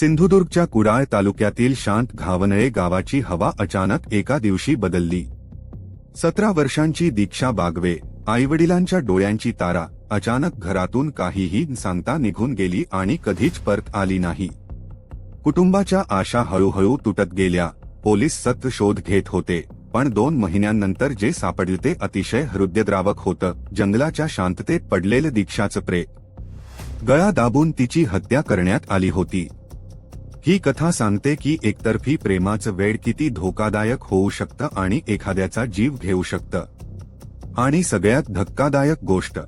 सिंधुदुर्गच्या कुडाळ तालुक्यातील शांत घावनळे गावाची हवा अचानक एका दिवशी बदलली. सतरा वर्षांची दीक्षा बागवे आईवडिलांच्या डोळ्यांची तारा अचानक घरातून काहीही सांगता निघून गेली आणि कधीच परत आली नाही. कुटुंबाच्या आशा हळूहळू तुटत गेल्या. पोलीस सक्त शोध घेत होते पण दोन महिन्यांनंतर जे सापडले ते अतिशय हृदयद्रावक होतं. जंगलाच्या शांततेत पडलेलं दीक्षाचं प्रेत गळा दाबून तिची हत्या करण्यात आली होती. ही कथा सांगते की एकतर्फी प्रेमाचं वेळ किती धोकादायक होऊ शकतं आणि एखाद्याचा जीव घेऊ शकतं. आणि सगळ्यात धक्कादायक गोष्ट.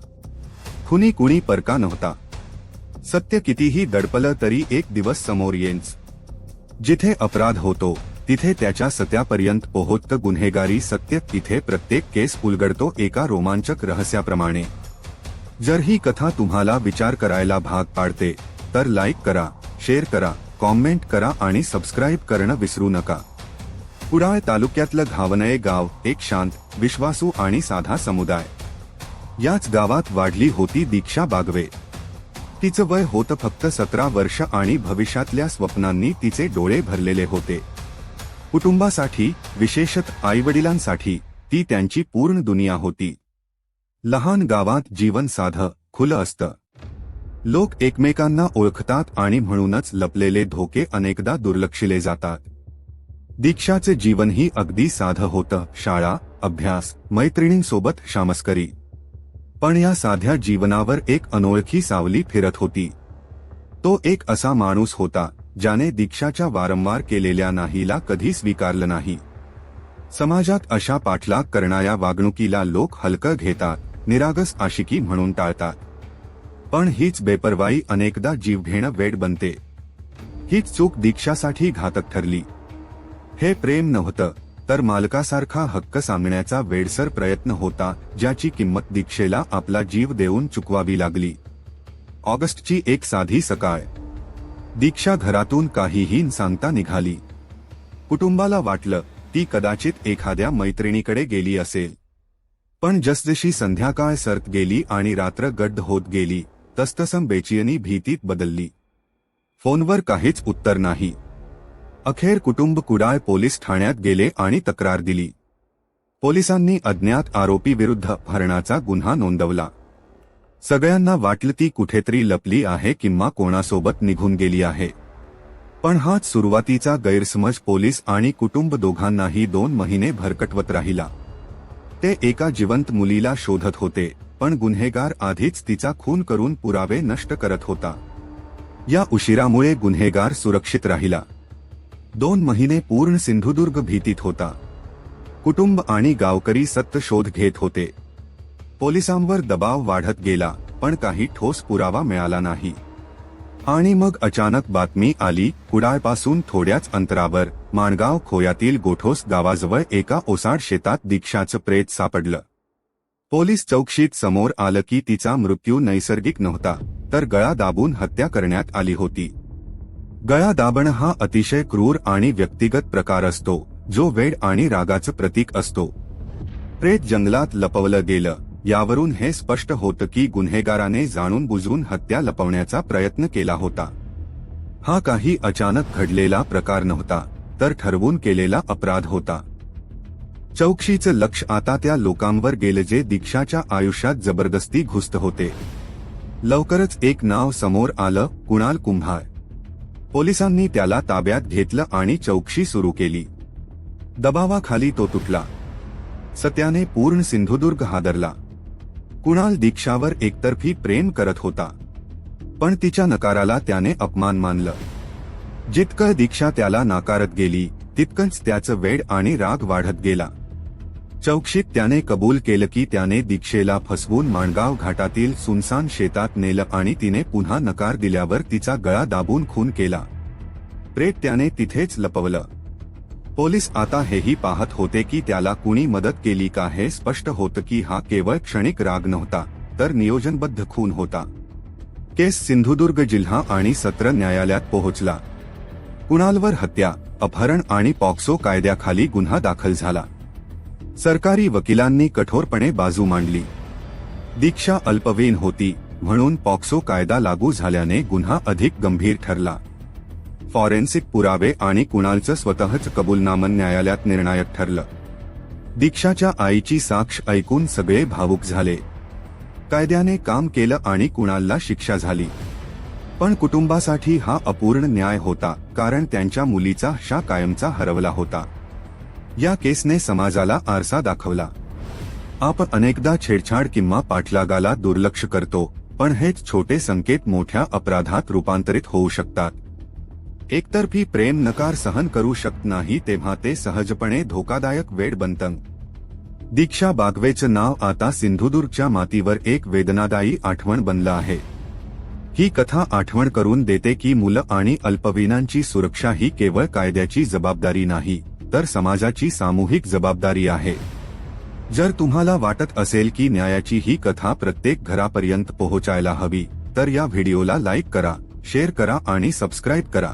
खुनी कुणी परका नव्हता. सत्य कितीही दडपलं तरी एक दिवस समोर येईच जिथे अपराध होतो तिथे त्याच्या सत्यापर्यंत पोहोचतं गुन्हेगारी सत्य तिथे प्रत्येक केस उलगडतो एका रोमांचक रहस्याप्रमाणे. जर ही कथा तुम्हाला विचार करायला भाग पाडते तर लाईक करा शेअर करा कॉमेंट करा आणि सबस्क्राईब करणं विसरू नका. कुडाळ तालुक्यातलं घावनये गाव एक शांत विश्वासू आणि साधा समुदाय. याच गावात वाढली होती दीक्षा बागवे. तिचं वय होतं फक्त सतरा वर्ष आणि भविष्यातल्या स्वप्नांनी तिचे डोळे भरलेले होते. कुटुंबासाठी विशेषत आईवडिलांसाठी ती त्यांची पूर्ण दुनिया होती. लहान गावात जीवन साधं खुलं असतं. लोक एकमेकांना ओळखतात आणि म्हणूनच लपलेले धोके अनेकदा दुर्लक्षिले जातात. दीक्षाचे जीवनही अगदी साधं होतं. शाळा अभ्यास मैत्रिणींसोबत शामस्करी. पण या साध्या जीवनावर एक अनोळखी सावली फिरत होती. तो एक असा माणूस होता ज्याने दीक्षाच्या वारंवार केलेल्या नाहीला कधी स्वीकारलं नाही. समाजात अशा पाठलाग करणाऱ्या वागणुकीला लोक हलकं घेतात निरागस आशिकी म्हणून टाळतात. पण हीच बेपरवाई अनेकदा जीवघेणं वेड बनते. हीच चूक दीक्षासाठी घातक ठरली. हे प्रेम नव्हतं तर मालकासारखा हक्क सांगण्याचा वेडसर प्रयत्न होता ज्याची किंमत दीक्षेला आपला जीव देऊन चुकवावी लागली. ऑगस्टची एक साधी सकाळ. दीक्षा घरातून काहीही सांगता निघाली. कुटुंबाला वाटलं ती कदाचित एखाद्या मैत्रिणीकडे गेली असेल. पण जसजशी संध्याकाळ सरत गेली आणि रात्र गड्ड होत गेली तस्तसम बेचियनी भीतीत बदलली. फोनवर काहीच उत्तर नाही. अखेर कुटुंब कुडाळ पोलीस ठाण्यात गेले आणि तक्रार दिली. पोलिसांनी अज्ञात आरोपी विरुद्ध गुन्हा नोंदवला. सगळ्यांना वाटलं ती कुठेतरी लपली आहे किंवा कोणासोबत निघून गेली आहे. पण हाच सुरुवातीचा गैरसमज पोलीस आणि कुटुंब दोघांनाही दोन महिने भरकटवत राहिला. ते एका जिवंत मुलीला शोधत होते. पण गुन्हेगार आधीच तिचा खून करून पुरावे नष्ट करत होता. या उशिरामुळे गुन्हेगार सुरक्षित राहिला. दोन महिने पूर्ण सिंधुदुर्ग भीतीत होता. कुटुंब आणि गावकरी सत्य शोध घेत होते. पोलिसांवर दबाव वाढत गेला पण काही ठोस पुरावा मिळाला नाही. आणि मग अचानक बातमी आली कुडाळपासून थोड्याच अंतरावर माणगाव खोयातील गोठोस गावाजवळ एका ओसाड शेतात दीक्षाचं प्रेत सापडलं. पोलीस चौकशीत समोर आलं की तिचा मृत्यू नैसर्गिक नव्हता तर गळा दाबून हत्या करण्यात आली होती. गळा दाबणं हा अतिशय क्रूर आणि व्यक्तिगत प्रकार असतो जो वेड आणि रागाचं प्रतीक असतो. प्रेत जंगलात लपवलं गेलं यावरून हे स्पष्ट होतं की गुन्हेगाराने जाणून बुजून हत्या लपवण्याचा प्रयत्न केला होता. हा काही अचानक घडलेला प्रकार नव्हता तर ठरवून केलेला अपराध होता. चौकशीचं लक्ष आता त्या लोकांवर गेलं जे दीक्षाच्या आयुष्यात जबरदस्ती घुसत होते. लवकरच एक नाव समोर आलं कुणाल कुंभार. पोलिसांनी त्याला ताब्यात घेतलं आणि चौकशी सुरू केली. दबावाखाली तो तुटला. सत्याने पूर्ण सिंधुदुर्ग हादरला. कुणाल दीक्षावर एकतर्फी प्रेम करत होता. पण तिच्या नकाराला त्याने अपमान मानलं. जितकं दीक्षा त्याला नाकारत गेली तितकंच त्याचं वेड आणि राग वाढत गेला. चौकशीत त्याने कबूल केलं की त्याने दीक्षेला फसवून माणगाव घाटातील सुनसान शेतात नेलं आणि तिने पुन्हा नकार दिल्यावर तिचा गळा दाबून खून केला. प्रेत त्याने तिथेच लपवलं. पोलीस आता हेही पाहत होते की त्याला कुणी मदत केली का हे स्पष्ट होतं की हा केवळ क्षणिक राग नव्हता तर नियोजनबद्ध खून होता. केस सिंधुदुर्ग जिल्हा आणि सत्र न्यायालयात पोहोचला. कुणालवर हत्या अपहरण आणि पॉक्सो कायद्याखाली गुन्हा दाखल झाला. सरकारी वकिलांनी कठोरपणे बाजू मांडली. दीक्षा अल्पवयीन होती म्हणून पॉक्सो कायदा लागू झाल्याने गुन्हा अधिक गंभीर ठरला. फॉरेन्सिक पुरावे आणि कुणालचं स्वतःच कबूलनामन न्यायालयात निर्णायक ठरलं. दीक्षाच्या आईची साक्ष ऐकून सगळे भावुक झाले. कायद्याने काम केलं आणि कुणालला शिक्षा झाली. पण कुटुंबासाठी हा अपूर्ण न्याय होता कारण त्यांच्या मुलीचा शा कायमचा हरवला होता. या केसने समाजाला आरसा दाखवला. आपण अनेकदा छेडछाड किंवा पाठलागाला दुर्लक्ष करतो पण हेच छोटे संकेत मोठ्या अपराधात रूपांतरित होऊ शकतात. एकतर्फी प्रेम नकार सहन करू शकत नाही तेव्हा ते सहजपणे धोकादायक वेळ बनतं. दीक्षा बागवेचं नाव आता सिंधुदुर्गच्या मातीवर एक वेदनादायी आठवण बनलं आहे. ही कथा आठवण करून देते की मुलं आणि अल्पविनांची सुरक्षा ही केवळ कायद्याची जबाबदारी नाही तर समाजाची सामूहिक जबाबदारी आहे. जर तुम्हाला वाटत असेल की न्यायाची ही कथा प्रत्येक घरापर्यंत पोहोचायला हवी तर या व्हिडिओला लाईक करा शेअर करा आणि सबस्क्राईब करा.